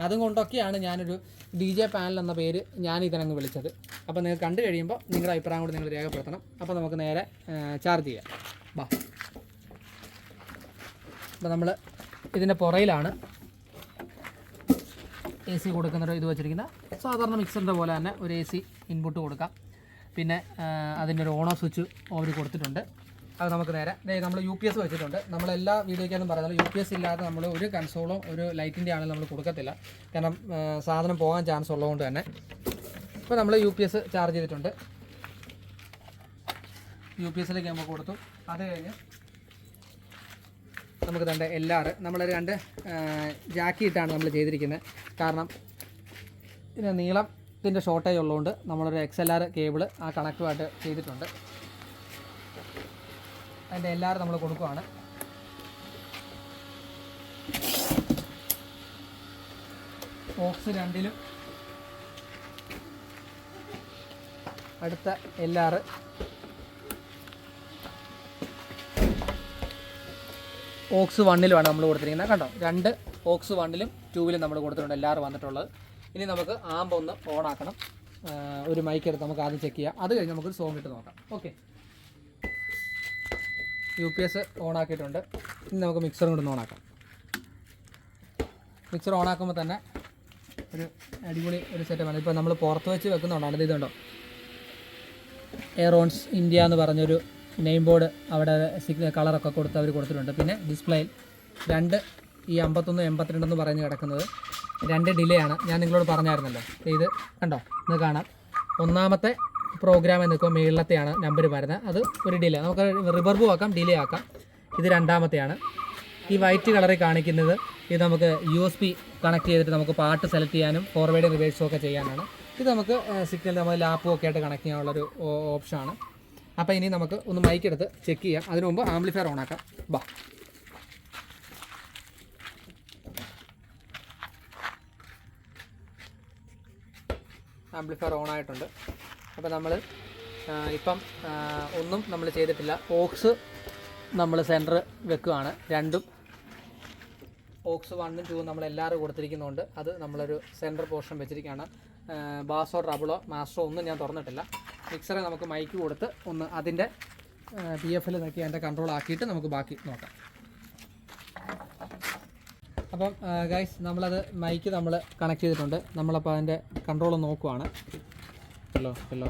അതും കൊണ്ടൊക്കെയാണ് ഞാനൊരു ഡി ജെ പാനൽ എന്ന പേര് ഞാൻ ഇതിനങ്ങ് വിളിച്ചത്. അപ്പോൾ നിങ്ങൾ കണ്ടു കഴിയുമ്പോൾ നിങ്ങളുടെ അഭിപ്രായം കൂടി നിങ്ങൾ രേഖപ്പെടുത്തണം. അപ്പോൾ നമുക്ക് നേരെ ചാർജ് ചെയ്യാം. ബാ. അപ്പോൾ നമ്മൾ ഇതിന്റെ പുറയിലാണ് എ സി കൊടുക്കുന്നൊരു ഇത് വെച്ചിരിക്കുന്ന സാധാരണ മിക്സറിന്റെ പോലെ തന്നെ ഒരു എ സി ഇൻപുട്ട് കൊടുക്കാം. പിന്നെ അതിന്റെ ഒരു ഓണോ സ്വിച്ച് അവർ കൊടുത്തിട്ടുണ്ട്. അത് നമുക്ക് നേരെ. നമ്മൾ യു പി എസ് വെച്ചിട്ടുണ്ട്. നമ്മൾ എല്ലാ പറയുന്നത് യു പി എസ് ഇല്ലാതെ നമ്മൾ ഒരു കൺസോളോ ഒരു ലൈറ്റിന്റെ ആണെങ്കിലും നമ്മൾ കൊടുക്കത്തില്ല. കാരണം സാധനം പോകാൻ ചാൻസ് ഉള്ളതുകൊണ്ട് തന്നെ. ഇപ്പോൾ നമ്മൾ യു പി എസ് ചാർജ് ചെയ്തിട്ടുണ്ട്. യു പി എസിലേക്ക് നമുക്ക് കൊടുത്തു. അത് കഴിഞ്ഞ് നമുക്ക് രണ്ട് എൽ ആർ നമ്മൾ രണ്ട് ജാക്കി ഇട്ടാണ് നമ്മൾ ചെയ്തിരിക്കുന്നത്. കാരണം ഇതിന് നീളത്തിന്റെ ഷോർട്ടേജ് ഉള്ളതുകൊണ്ട് നമ്മളൊരു എക്സ് എൽ ആർ കേബിൾ ആ കണക്റ്റുമായിട്ട് ചെയ്തിട്ടുണ്ട്. അതിന്റെ എല്ലാവരും നമ്മൾ കൊടുക്കുവാണ്. ബോക്സ് രണ്ടിലും. അടുത്ത എല്ലാറ് ഓക്സ് വണ്ണിലുമാണ് നമ്മൾ കൊടുത്തിരിക്കുന്നത്. കണ്ടോ? രണ്ട് ഓക്സ് വണ്ണിലും ടൂവിലും നമ്മൾ കൊടുത്തിട്ടുണ്ട്. എല്ലാവരും വന്നിട്ടുള്ളത്. ഇനി നമുക്ക് ആമ്പ് ഒന്ന് ഓൺ ആക്കണം. ഒരു മൈക്ക് എടുത്ത് നമുക്ക് ആദ്യം ചെക്ക് ചെയ്യാം. അത് കഴിഞ്ഞ് നമുക്കൊരു സോങ് ഇട്ട് നോക്കാം. Okay U P S on ആക്കിയിട്ടുണ്ട് ഇനി നമുക്ക് മിക്സറും കൂടെ ഒന്ന് ഓൺ ആക്കാം മിക്സർ ഓൺ ആക്കുമ്പോൾ തന്നെ ഒരു അടിപൊളി ഒരു സെറ്റപ്പാണ് ഇപ്പോൾ നമ്മൾ പുറത്ത് വെച്ച് വെക്കുന്നുണ്ടാണ് ഇത് ഇതുണ്ടോ? എയറോൺസ് ഇന്ത്യ എന്ന് പറഞ്ഞൊരു നെയിം ബോർഡ് അവിടെ സിഗ്നൽ കളറൊക്കെ കൊടുത്ത് അവർ കൊടുത്തിട്ടുണ്ട്. പിന്നെ ഡിസ്പ്ലേയിൽ രണ്ട് ഈ അമ്പത്തൊന്ന് എൺപത്തിരണ്ടെന്ന് പറഞ്ഞ് കിടക്കുന്നത് രണ്ട് ഡിലേ ആണ്. ഞാൻ നിങ്ങളോട് പറഞ്ഞായിരുന്നല്ലോ. ഇത് കണ്ടോ? ഇത് കാണാം. ഒന്നാമത്തെ പ്രോഗ്രാമിൽ നിൽക്കുമ്പോൾ മേളിലത്തെയാണ് നമ്പർ വരുന്നത് അത് ഒരു ഡിലേ നമുക്ക് റിവർബ് ആക്കാം ഡിലേ ആക്കാം. ഇത് രണ്ടാമത്തെയാണ്. ഈ വൈറ്റ് കളറിൽ കാണിക്കുന്നത് ഇത് നമുക്ക് യു എസ് പി കണക്ട് ചെയ്തിട്ട് നമുക്ക് പാട്ട് സെലക്ട് ചെയ്യാനും ഫോർവേഡ് റിവേഴ്സും ഒക്കെ ചെയ്യാനാണ്. ഇത് നമുക്ക് സിഗ്നൽ നമ്മൾ ലാപ്പും ഒക്കെ ആയിട്ട് കണക്ട് ചെയ്യാനുള്ളൊരു ഓപ്ഷനാണ് അപ്പോൾ ഇനി നമുക്ക് ഒന്ന് മൈക്ക് എടുത്ത് ചെക്ക് ചെയ്യാം. അതിനു മുമ്പ് ആംപ്ലിഫയർ ഓൺ ആക്കാം. ബാ. ആംപ്ലിഫയർ ഓൺ ആയിട്ടുണ്ട്. അപ്പോൾ നമ്മൾ ഇപ്പം ഒന്നും നമ്മൾ ചെയ്തിട്ടില്ല. ഓക്സ് നമ്മൾ സെന്റർ വെക്കുകയാണ് രണ്ടും ഓക്സ് വണ്ണും ടൂവും നമ്മൾ എല്ലാവരും കൊടുത്തിരിക്കുന്നതുകൊണ്ട് അത് നമ്മളൊരു സെന്റർ പോർഷൻ വെച്ചിരിക്കുകയാണ് ബാസോ ട്രബിളോ മാസ്റ്ററോ ഒന്നും ഞാൻ തുറന്നിട്ടില്ല. മിക്സറെ നമുക്ക് മൈക്ക് കൊടുത്ത് ഒന്ന് അതിന്റെ പി എഫ് എൽ നോക്കി അതിന്റെ കൺട്രോൾ ആക്കിയിട്ട് നമുക്ക് ബാക്കി നോക്കാം. അപ്പം ഗൈസ് നമ്മളത് മൈക്ക് നമ്മൾ കണക്ട് ചെയ്തിട്ടുണ്ട്. നമ്മളപ്പോൾ അതിന്റെ കൺട്രോൾ നോക്കുവാണ്. Hello hello.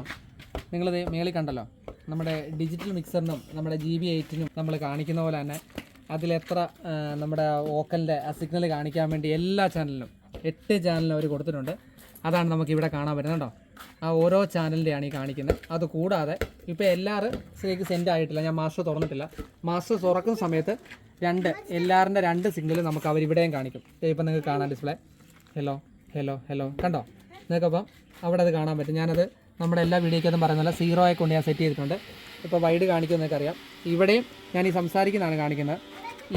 നിങ്ങളത് മേളിൽ കണ്ടല്ലോ. നമ്മുടെ ഡിജിറ്റൽ മിക്സറിനും നമ്മുടെ ജി ബി എയ്റ്റിനും നമ്മൾ കാണിക്കുന്ന പോലെ തന്നെ അതിലെത്ര നമ്മുടെ ഓക്കലിന്റെ ആ സിഗ്നൽ കാണിക്കാൻ വേണ്ടി എല്ലാ ചാനലിലും എട്ട് ചാനലിനും അവർ കൊടുത്തിട്ടുണ്ട്. അതാണ് നമുക്ക് ഇവിടെ കാണാൻ പറ്റുന്നത് കേട്ടോ. ആ ഓരോ ചാനലിന്റെയാണ് ഈ കാണിക്കുന്നത്. അത് കൂടാതെ ഇപ്പോൾ എല്ലാവരും സെൻഡ് ആയിട്ടില്ല. ഞാൻ മാസ്റ്റർ തുറന്നിട്ടില്ല. മാസ്റ്റർ തുറക്കുന്ന സമയത്ത് രണ്ട് എല്ലാവരുടെ രണ്ട് സിഗ്നൽ നമുക്ക് അവരിവിടെയും കാണിക്കും. ഇപ്പം നിങ്ങൾക്ക് കാണാൻ ഡിസ്പ്ലേ ഹലോ ഹലോ ഹലോ കണ്ടോ? നിങ്ങൾക്കപ്പം അവിടെ അത് കാണാൻ പറ്റും. ഞാനത് നമ്മുടെ എല്ലാ വീഡിയോയ്ക്കതും പറയുന്നില്ല സീറോ ആയി കൊണ്ട് ഞാൻ സെറ്റ് ചെയ്തിട്ടുണ്ട്. ഇപ്പോൾ വൈഡ് കാണിക്കുമെന്ന് അറിയാം ഇവിടെയും ഞാൻ ഈ സംസാരിക്കുന്നതാണ് കാണിക്കുന്നത്.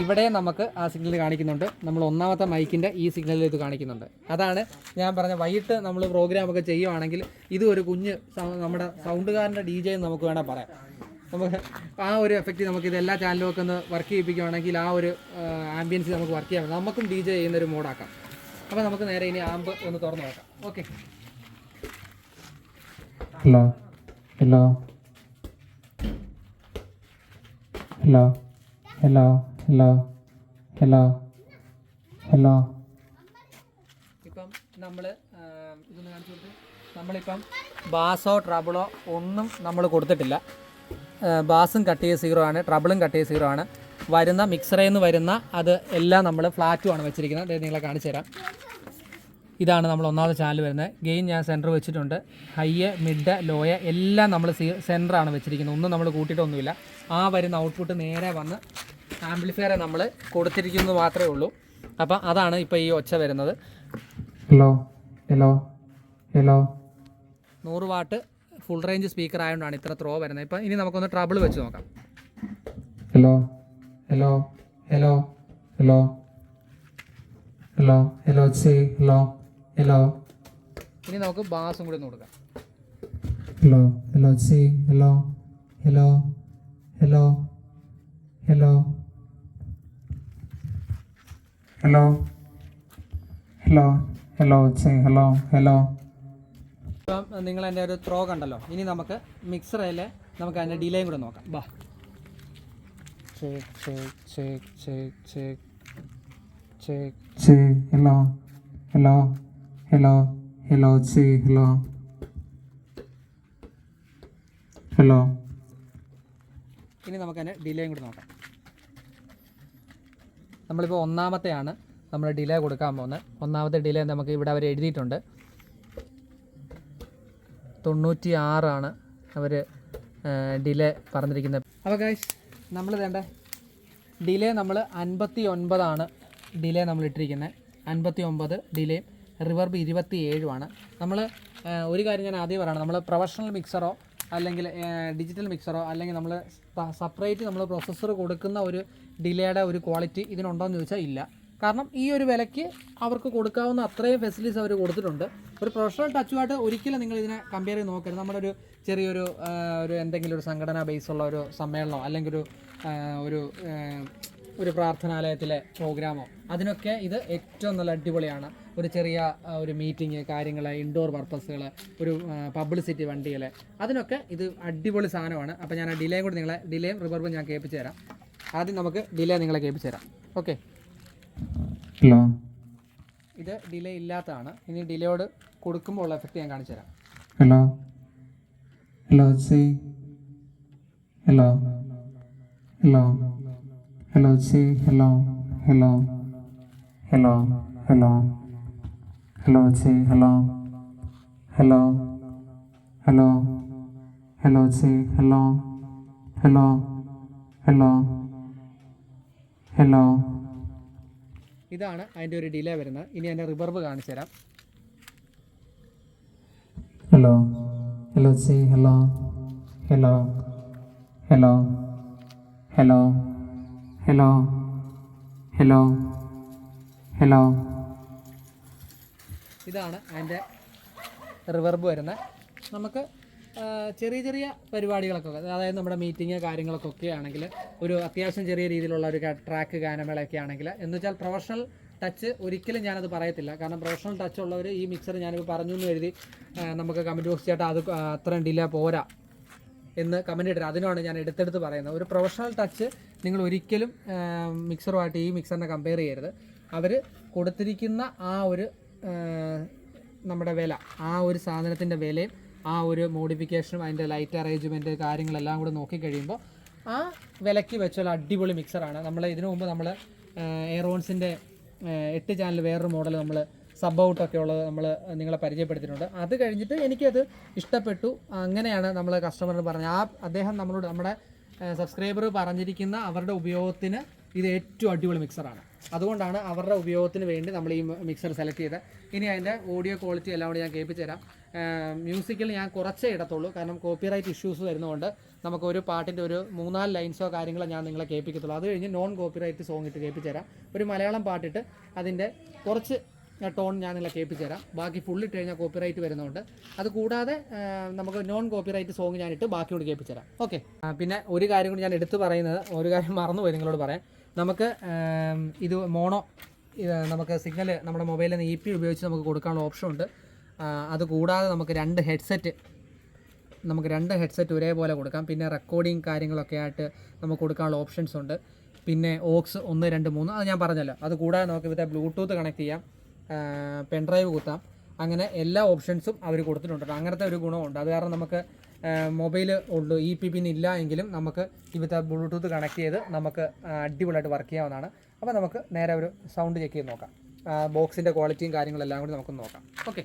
ഇവിടെ നമുക്ക് ആ സിഗ്നൽ കാണിക്കുന്നുണ്ട്. നമ്മൾ ഒന്നാമത്തെ മൈക്കിന്റെ ഈ സിഗ്നലിൽ ഇത് കാണിക്കുന്നുണ്ട്. അതാണ് ഞാൻ പറഞ്ഞ വൈകിട്ട് നമ്മൾ പ്രോഗ്രാമൊക്കെ ചെയ്യുവാണെങ്കിൽ ഇത് ഒരു കുഞ്ഞ് നമ്മുടെ സൗണ്ടുകാരന്റെ ഡി ജെ നമുക്ക് വേണമെങ്കിൽ പറയാം. നമുക്ക് ആ ഒരു എഫക്റ്റ് നമുക്ക് ഇത് എല്ലാ ചാനലും ഒക്കെ ഒന്ന് വർക്ക് ചെയ്യിപ്പിക്കുകയാണെങ്കിൽ ആ ഒരു ആംബിയൻസ് നമുക്ക് വർക്ക് ചെയ്യാം നമുക്കും ഡി ജെ ചെയ്യുന്ന ഒരു മോഡാക്കാം അപ്പോൾ നമുക്ക് നേരെ ഇനി ആംബ് ഒന്ന് തുറന്നു നോക്കാം. Okay. Hello hello hello hello hello hello hello ഇപ്പം നമ്മൾ ഇതൊന്ന് കാണിച്ചു കൊടുത്ത് നമ്മളിപ്പം ബാസോ ട്രബിളോ ഒന്നും നമ്മൾ കൊടുത്തിട്ടില്ല. ബാസും കട്ട് ചെയ്ത് സീറോ ആണ് ട്രബിളും കട്ട് ചെയ്ത് സീറോ ആണ്. വരുന്ന മിക്സറിൽ നിന്ന് വരുന്ന അത് എല്ലാം നമ്മൾ ഫ്ലാറ്റുമാണ് വെച്ചിരിക്കുന്നത്. അതായത് നിങ്ങളെ കാണിച്ചു തരാം. ഇതാണ് നമ്മൾ ഒന്നാമത്തെ ചാനൽ വരുന്നത്. ഗെയിൻ ഞാൻ സെന്റർ വെച്ചിട്ടുണ്ട്. ഹൈയ് മിഡ് ലോയ എല്ലാം നമ്മൾ സെന്ററാണ് വെച്ചിരിക്കുന്നത്. ഒന്നും നമ്മൾ കൂട്ടിയിട്ടൊന്നുമില്ല. ആ വരുന്ന ഔട്ട്പുട്ട് നേരെ വന്ന് ആംപ്ലിഫയറെ നമ്മൾ കൊടുത്തിരിക്കുന്നത് മാത്രമേ ഉള്ളൂ. അപ്പം അതാണ് ഇപ്പോൾ ഈ ഒച്ച വരുന്നത്. ഹലോ ഹലോ ഹലോ നൂറ് വാട്ട് ഫുൾ റേഞ്ച് സ്പീക്കർ ആയതുകൊണ്ടാണ് ഇത്ര ത്രോ വരുന്നത്. ഇപ്പം ഇനി നമുക്കൊന്ന് ട്രബിൾ വെച്ച് നോക്കാം. Hello hello hello hello hello hello hello hello. Hello. ഇനി നമുക്ക് ബാസും കൂടി ഒന്ന് കൊടുക്കാം. Hello Hello. Say hello hello hello hello hello hello hello C hello hello ഇപ്പം നിങ്ങൾ എന്റെ ഒരു ത്രോ കണ്ടല്ലോ. ഇനി നമുക്ക് മിക്സറിൽ നമുക്ക് അതിന്റെ ഡിലേയും കൂടെ നോക്കാം. ബാ. Check check check check check check Say hello Hello. Hello. Hello. Say hello. Hello. ഇനി നമുക്ക് അതിന്റെ ഡിലേയും കൂടി നോക്കാം നമ്മളിപ്പോൾ ഒന്നാമത്തെയാണ് നമ്മൾ ഡിലേ കൊടുക്കാൻ പോകുന്നത് ഒന്നാമത്തെ ഡിലേ നമുക്ക് ഇവിടെ അവർ എഴുതിയിട്ടുണ്ട് തൊണ്ണൂറ്റി ആറാണ് അവർ ഡിലേ പറഞ്ഞിരിക്കുന്നത് അപ്പോൾ ഗൈസ് നമ്മൾ വേണ്ട ഡിലേ നമ്മൾ അൻപത്തി ഒൻപതാണ് ഡിലേ നമ്മൾ ഇട്ടിരിക്കുന്നത് അൻപത്തി ഒമ്പത് ഡിലേ റിവർബ് ഇരുപത്തി ഏഴുമാണ് നമ്മൾ ഒരു കാര്യം ഞാൻ ആദ്യം പറയണം. നമ്മൾ പ്രൊഫഷണൽ മിക്സറോ അല്ലെങ്കിൽ ഡിജിറ്റൽ മിക്സറോ അല്ലെങ്കിൽ നമ്മൾ സെപ്പറേറ്റ് നമ്മൾ പ്രോസസ്സർ കൊടുക്കുന്ന ഒരു ഡിലേയുടെ ഒരു ക്വാളിറ്റി ഇതിനുണ്ടോ എന്ന് ചോദിച്ചാൽ ഇല്ല. കാരണം ഈ ഒരു വിലയ്ക്ക് അവർക്ക് കൊടുക്കാവുന്ന അത്രയും ഫെസിലിറ്റീസ് അവർ കൊടുത്തിട്ടുണ്ട്. ഒരു പ്രൊഫഷണൽ ടച്ചുമായിട്ട് ഒരിക്കലും നിങ്ങൾ ഇതിനെ കമ്പയർ ചെയ്ത് നോക്കരുത്. നമ്മുടെ ഒരു ചെറിയൊരു ഒരു എന്തെങ്കിലും ഒരു സംഘടനാ ബേസുള്ള ഒരു സമ്മേളനമോ അല്ലെങ്കിൽ ഒരു ഒരു ഒരു പ്രാർത്ഥനാലയത്തിലെ പ്രോഗ്രാമോ? അതിനൊക്കെ ഇത് ഏറ്റവും നല്ല അടിപൊളിയാണ്. ഒരു ചെറിയ ഒരു മീറ്റിംഗ് കാര്യങ്ങൾ ഇൻഡോർ പർപ്പസുകൾ ഒരു പബ്ലിസിറ്റി വണ്ടികൾ അതിനൊക്കെ ഇത് അടിപൊളി സാധനമാണ്. അപ്പോൾ ഞാൻ ആ ഡിലേയും കൂടി നിങ്ങളെ ഡിലേയും റിവർബും ഞാൻ കേൾപ്പിച്ച് തരാം. ആദ്യം നമുക്ക് ഡിലേ നിങ്ങളെ കേൾപ്പിച്ച് തരാം. Okay hello. ഇത് ഡിലേ ഇല്ലാത്തതാണ്. ഇനി ഡിലേയോട് കൊടുക്കുമ്പോൾ ഉള്ള എഫക്റ്റ് ഞാൻ കാണിച്ചു തരാം. Hello. Hello hello. hello. Hello. Say hello. Hello. Hello. Hello. Hello. Say hello. Hello. Hello. hello, say hello, hello, hello, hello. ഇതാണ് അതിന്റെ ഒരു ഡിലേ വരുന്നത് ഇനി അതിന്റെ റിവർബ് കാണിച്ചു തരാം Hello, hello, say hello, hello, hello, hello, hello, hello hello ഇതാണ് അതിന്റെ റിവർബ് വരുന്നത് നമുക്ക് ചെറിയ ചെറിയ പരിപാടികളൊക്കെ അതായത് നമ്മുടെ മീറ്റിംഗ് കാര്യങ്ങളൊക്കെ ഒക്കെ ആണെങ്കിൽ ഒരു അത്യാവശ്യം ചെറിയ രീതിയിലുള്ള ഒരു ട്രാക്ക് ഗാനമേളയൊക്കെ ആണെങ്കിൽ എന്ന് വെച്ചാൽ പ്രൊഫഷണൽ ടച്ച് ഒരിക്കലും ഞാനത് പറയത്തില്ല. കാരണം പ്രൊഫഷണൽ ടച്ച് ഉള്ളവർ ഈ മിക്സർ ഞാനിപ്പോൾ പറഞ്ഞു എന്ന് എഴുതി നമുക്ക് കമന്റ് ബോക്സ് ചേട്ടാ അത് അത്രയും ഡിലേ പോരാ. എന്ന് കമന്റ് ഇടരുത് അതിനാണ് ഞാൻ എടുത്തെടുത്ത് പറയുന്നത്. ഒരു പ്രൊഫഷണൽ ടച്ച് നിങ്ങൾ ഒരിക്കലും മിക്സറുമായിട്ട് ഈ മിക്സറിനെ കമ്പയർ ചെയ്യരുത്. അവർ കൊടുത്തിരിക്കുന്ന ആ ഒരു നമ്മുടെ വില ആ ഒരു സാധനത്തിന്റെ വിലയും ആ ഒരു മോഡിഫിക്കേഷനും അതിന്റെ ലൈറ്റ് അറേഞ്ച്മെന്റ് കാര്യങ്ങളെല്ലാം കൂടെ നോക്കിക്കഴിയുമ്പോൾ ആ വിലയ്ക്ക് വെച്ചുള്ള അടിപൊളി മിക്സറാണ് നമ്മൾ ഇതിനു മുമ്പ് നമ്മൾ എയറോൺസിന്റെ എട്ട് ചാനൽ വേറൊരു മോഡൽ നമ്മൾ സബ് ഔട്ടൊക്കെ ഉള്ളത് നമ്മൾ നിങ്ങളെ പരിചയപ്പെടുത്തിയിട്ടുണ്ട്. അത് കഴിഞ്ഞിട്ട് എനിക്കത് ഇഷ്ടപ്പെട്ടു. അങ്ങനെയാണ് നമ്മൾ കസ്റ്റമറിന് പറഞ്ഞത്. ആ അദ്ദേഹം നമ്മളോട് നമ്മുടെ സബ്സ്ക്രൈബർ പറഞ്ഞിരിക്കുന്ന അവരുടെ ഉപയോഗത്തിന് ഇത് ഏറ്റവും അടിപൊളി മിക്സറാണ് അതുകൊണ്ടാണ് അവരുടെ ഉപയോഗത്തിന് വേണ്ടി നമ്മൾ ഈ മിക്സർ സെലക്ട് ചെയ്തത്. ഇനി അതിന്റെ ഓഡിയോ ക്വാളിറ്റി എല്ലാം കൂടി ഞാൻ കേൾപ്പിച്ചുതരാം മ്യൂസിക്കിൽ ഞാൻ കുറച്ചേ ഇടത്തുള്ളൂ. കാരണം കോപ്പിറൈറ്റ് ഇഷ്യൂസ് വരുന്നതുകൊണ്ട് നമുക്ക് ഒരു പാട്ടിന്റെ ഒരു മൂന്നാൽ ലൈൻസോ കാര്യങ്ങളോ ഞാൻ നിങ്ങളെ കേൾപ്പിക്കത്തുള്ളൂ. അത് കഴിഞ്ഞ് നോൺ കോപ്പിറൈറ്റ് സോങ് ഇട്ട് കേൾപ്പിച്ചു തരാം. ഒരു മലയാളം പാട്ടിട്ട് അതിന്റെ കുറച്ച് ടോൺ നിങ്ങളെ കേൾപ്പിച്ചു തരാം ബാക്കി ഫുൾ ഇട്ട് കഴിഞ്ഞാൽ കോപ്പിറൈറ്റ് വരുന്നതുകൊണ്ട്. അത് കൂടാതെ നമുക്ക് നോൺ കോപ്പിറൈറ്റ് സോങ് ഞാനിട്ട് ബാക്കി കൂടി കേൾപ്പിച്ചു തരാം ഓക്കെ പിന്നെ ഒരു കാര്യം കൂടി ഞാൻ എടുത്തു പറയുന്നത്. ഒരു കാര്യം മറന്നുപോയി നിങ്ങളോട് പറയാം നമുക്ക് ഇത് മോണോ നമുക്ക് സിഗ്നൽ നമ്മുടെ മൊബൈലിൽ നിന്ന് ഇ പി ഉപയോഗിച്ച് നമുക്ക് കൊടുക്കാനുള്ള ഓപ്ഷൻ ഉണ്ട്. അത് കൂടാതെ നമുക്ക് രണ്ട് ഹെഡ്സെറ്റ് നമുക്ക് രണ്ട് ഹെഡ്സെറ്റ് ഒരേപോലെ കൊടുക്കാം. പിന്നെ റെക്കോർഡിങ് കാര്യങ്ങളൊക്കെ ആയിട്ട് നമുക്ക് കൊടുക്കാനുള്ള ഓപ്ഷൻസ് ഉണ്ട്. പിന്നെ ഓക്സ് ഒന്ന് രണ്ട് മൂന്ന് അത് ഞാൻ പറഞ്ഞല്ലോ. അത് കൂടാതെ നമുക്ക് ഇവിടെ ബ്ലൂടൂത്ത് കണക്ട് ചെയ്യാം. പെൻഡ്രൈവ് കുത്താം. അങ്ങനെ എല്ലാ ഓപ്ഷൻസും അവർ കൊടുത്തിട്ടുണ്ട് അങ്ങനത്തെ ഒരു ഗുണമുണ്ട്. അത് കാരണം നമുക്ക് മൊബൈൽ ഉള്ളു. ഇ പി പിൻ ഇല്ല എങ്കിലും നമുക്ക് ഇവിടുത്തെ ബ്ലൂടൂത്ത് കണക്ട് ചെയ്ത് നമുക്ക് അടിപൊളിയായിട്ട് വർക്ക് ചെയ്യാവുന്നതാണ്. അപ്പോൾ നമുക്ക് നേരെ ഒരു സൗണ്ട് ചെക്ക് ചെയ്ത് നോക്കാം. ബോക്സിന്റെ ക്വാളിറ്റിയും കാര്യങ്ങളെല്ലാം കൂടി നമുക്ക് നോക്കാം. ഓക്കെ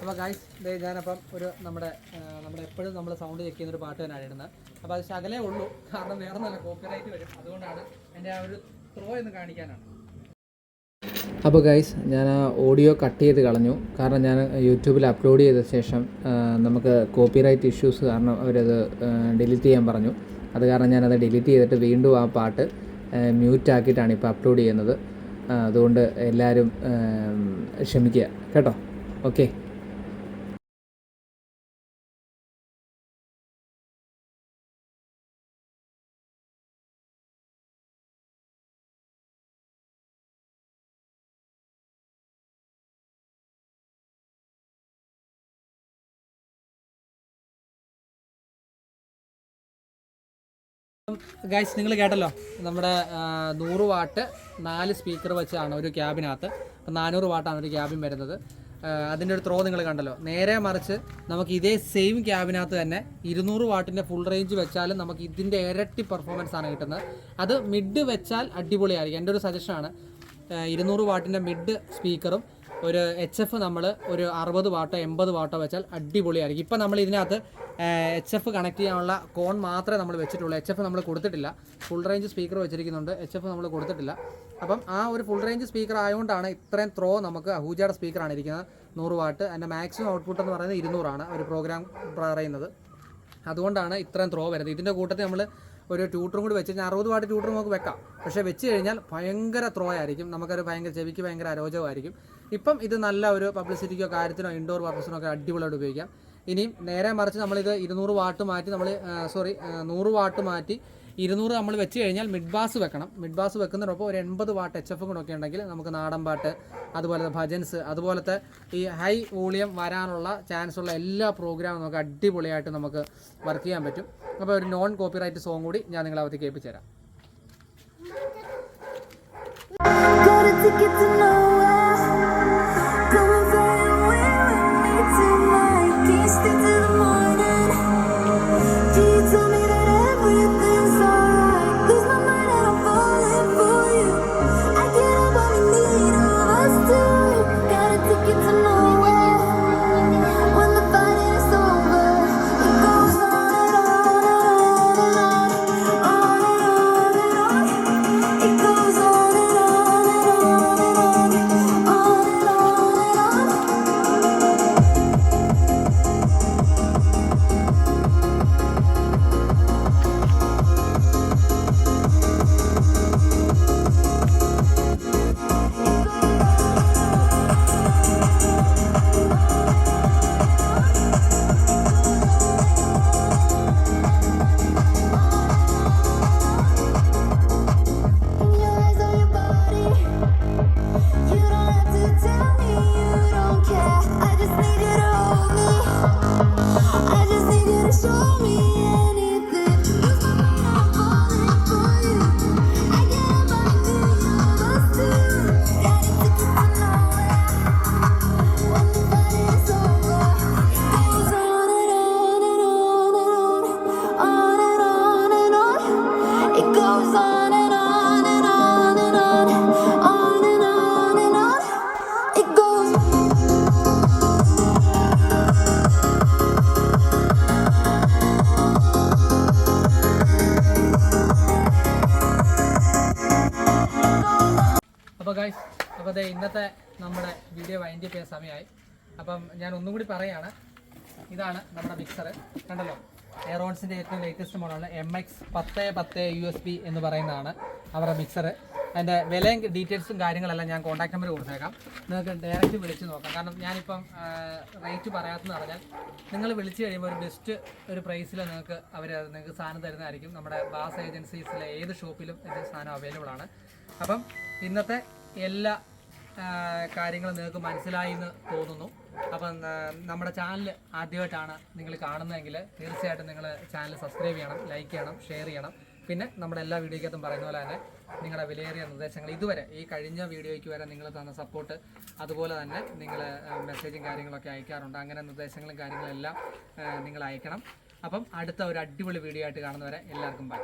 അപ്പോൾ ഗൈസ് ദേ ഞാനപ്പം ഒരു നമ്മുടെ നമ്മുടെ എപ്പോഴും നമ്മൾ സൗണ്ട് ചെക്ക് ചെയ്യുന്ന ഒരു പാട്ട് തന്നെയാണ് ഇടുന്നത്. അപ്പോൾ അത് ശകലേ ഉള്ളൂ. കാരണം വേറെ നല്ല കോപ്പിറൈറ്റ് വരും. അതുകൊണ്ടാണ് എന്റെ ആ ഒരു ത്രോ എന്ന് കാണിക്കാനാണ്. അപ്പോൾ ഗൈസ് ഞാൻ ആ ഓഡിയോ കട്ട് ചെയ്ത് കളഞ്ഞു. കാരണം ഞാൻ യൂട്യൂബിൽ അപ്ലോഡ് ചെയ്ത ശേഷം നമുക്ക് കോപ്പിറൈറ്റ് ഇഷ്യൂസ് കാരണം അവരത് ഡിലീറ്റ് ചെയ്യാൻ പറഞ്ഞു. അത് കാരണം ഞാനത് ഡിലീറ്റ് ചെയ്തിട്ട് വീണ്ടും ആ പാട്ട് മ്യൂറ്റ് ആക്കിയിട്ടാണ് ഇപ്പോൾ അപ്ലോഡ് ചെയ്യുന്നത്. അതുകൊണ്ട് എല്ലാവരും ക്ഷമിക്കുക. കേട്ടോ? ഓക്കെ ഗൈസ് നിങ്ങൾ കേട്ടല്ലോ. നമ്മുടെ നൂറ് വാട്ട് നാല് സ്പീക്കർ വെച്ചാണ് ഒരു ക്യാബിനകത്ത് അപ്പം നാനൂറ് വാട്ടാണ് ഒരു ക്യാബിൻ വരുന്നത്. അതിന്റെ ഒരു ത്രോ നിങ്ങൾ കണ്ടല്ലോ. നേരെ മറിച്ച് നമുക്ക് ഇതേ സെയിം ക്യാബിനകത്ത് തന്നെ ഇരുന്നൂറ് വാട്ടിന്റെ ഫുൾ റേഞ്ച് വെച്ചാലും നമുക്ക് ഇതിന്റെ ഇരട്ടി പെർഫോമൻസ് ആണ് കിട്ടുന്നത്. അത് മിഡ് വെച്ചാൽ അടിപൊളിയായിരിക്കും. എന്റെ ഒരു സജഷനാണ് ഇരുന്നൂറ് വാട്ടിന്റെ മിഡ് സ്പീക്കറും ഒരു എച്ച് എഫ് നമ്മൾ ഒരു അറുപത് വാട്ടോ എൺപത് വാട്ടോ വെച്ചാൽ അടിപൊളിയായിരിക്കും. ഇപ്പം നമ്മൾ ഇതിനകത്ത് എച്ച് എഫ് കണക്ട് ചെയ്യാനുള്ള കോൺ മാത്രമേ നമ്മൾ വെച്ചിട്ടുള്ളൂ. എച്ച് എഫ് നമ്മൾ കൊടുത്തിട്ടില്ല. ഫുൾ റേഞ്ച് സ്പീക്കർ വെച്ചിരിക്കുന്നുണ്ട്. എച്ച് എഫ് നമ്മൾ കൊടുത്തിട്ടില്ല. അപ്പം ആ ഒരു ഫുൾ റേഞ്ച് സ്പീക്കർ ആയതുകൊണ്ടാണ് ഇത്രയും ത്രോ നമുക്ക് അഹൂജയുടെ സ്പീക്കറാണ് ഇരിക്കുന്നത്. നൂറ് വാട്ട്. അതിന്റെ മാക്സിമം ഔട്ട്പുട്ട് എന്ന് പറയുന്നത് ഇരുന്നൂറാണ്. ഒരു പ്രോഗ്രാം പറയുന്നത്. അതുകൊണ്ടാണ് ഇത്രയും ത്രോ വരുന്നത്. ഇതിന്റെ കൂട്ടത്തിൽ നമ്മൾ ഒരു ട്യൂട്ടറും കൂടി വെച്ച് കഴിഞ്ഞാൽ അറുപത് വാട്ട് ട്യൂട്ടർ നമുക്ക് വെക്കാം. പക്ഷേ വെച്ച് കഴിഞ്ഞാൽ ഭയങ്കര ത്രോ ആയിരിക്കും. നമുക്കൊരു ഭയങ്കര ചെവിക്ക് ഭയങ്കര അരോചകമായിരിക്കും. ഇപ്പം ഇത് നല്ല ഒരു പബ്ലിസിറ്റിക്കോ കാര്യത്തിനോ ഇൻഡോർ പർപ്പസിനോ ഒക്കെ അടിപൊളിയായിട്ട് ഉപയോഗിക്കാം. ഇനിയും നേരെ മറിച്ച് നമ്മളിത് ഇരുന്നൂറ് വാട്ട് മാറ്റി നമ്മൾ സോറി നൂറ് വാട്ട് മാറ്റി ഇരുന്നൂറ് നമ്മൾ വെച്ച് കഴിഞ്ഞാൽ മിഡ് ബാസ് വെക്കണം മിഡ് ബാസ് വെക്കുന്നതിനൊപ്പം ഒരു എൺപത് വാട്ട് എച്ച് എഫ് ഒക്കെ ഉണ്ടെങ്കിൽ നമുക്ക് നാടൻ പാട്ട് അതുപോലെ ഭജൻസ് അതുപോലത്തെ ഈ ഹൈ വോളിയം വരാനുള്ള ചാൻസ് ഉള്ള എല്ലാ പ്രോഗ്രാമും നമുക്ക് അടിപൊളിയായിട്ട് നമുക്ക് വർക്ക് ചെയ്യാൻ പറ്റും അപ്പോൾ ഒരു നോൺ കോപ്പിറൈറ്റ് സോങ് കൂടി ഞാൻ നിങ്ങളെ അവധി കേൾപ്പിച്ചു തരാം Got a ticket to nowhere. Going very well with me tonight. പറയാണ് ഇതാണ് നമ്മുടെ മിക്സർ കണ്ടല്ലോ? എയറോൺസിന്റെ ഏറ്റവും ലേറ്റസ്റ്റ് മോഡലാണ് എം എക്സ് പത്ത് പത്ത് യു എസ് ബി എന്ന് പറയുന്നതാണ് അവരുടെ മിക്സർ അതിന്റെ വിലയും ഡീറ്റെയിൽസും കാര്യങ്ങളെല്ലാം ഞാൻ കോൺടാക്ട് നമ്പർ കൊടുത്തേക്കാം. നിങ്ങൾക്ക് ഡയറക്റ്റ് വിളിച്ച് നോക്കാം. കാരണം ഞാനിപ്പം റേറ്റ് പറയാത്തെന്ന് പറഞ്ഞാൽ നിങ്ങൾ വിളിച്ച് കഴിയുമ്പോൾ ഒരു ബെസ്റ്റ് ഒരു പ്രൈസിൽ നിങ്ങൾക്ക് അവർ നിങ്ങൾക്ക് സാധനം തരുന്നതായിരിക്കും. നമ്മുടെ ബാസ് ഏജൻസീസിലെ ഏത് ഷോപ്പിലും ഇതിന്റെ സാധനം അവൈലബിൾ ആണ്. അപ്പം ഇന്നത്തെ എല്ലാ കാര്യങ്ങളും നിങ്ങൾക്ക് മനസ്സിലായി എന്ന് തോന്നുന്നു. അപ്പം നമ്മുടെ ചാനൽ ആദ്യമായിട്ടാണ് നിങ്ങൾ കാണുന്നതെങ്കിൽ തീർച്ചയായിട്ടും നിങ്ങൾ ചാനൽ സബ്സ്ക്രൈബ് ചെയ്യണം ലൈക്ക് ചെയ്യണം ഷെയർ ചെയ്യണം. പിന്നെ നമ്മുടെ എല്ലാ വീഡിയോയ്ക്കകത്തും പറയുന്ന പോലെ തന്നെ നിങ്ങളുടെ വിലയേറിയ നിർദ്ദേശങ്ങൾ ഇതുവരെ ഈ കഴിഞ്ഞ വീഡിയോയ്ക്ക് വരെ നിങ്ങൾ തന്ന സപ്പോർട്ട് അതുപോലെ തന്നെ നിങ്ങൾ മെസ്സേജും കാര്യങ്ങളൊക്കെ അയക്കാറുണ്ട്. അങ്ങനെ നിർദ്ദേശങ്ങളും കാര്യങ്ങളെല്ലാം നിങ്ങൾ അയക്കണം. അപ്പം അടുത്ത ഒരു അടിപൊളി വീഡിയോ ആയിട്ട് കാണുന്നവരെ എല്ലാവർക്കും ബൈ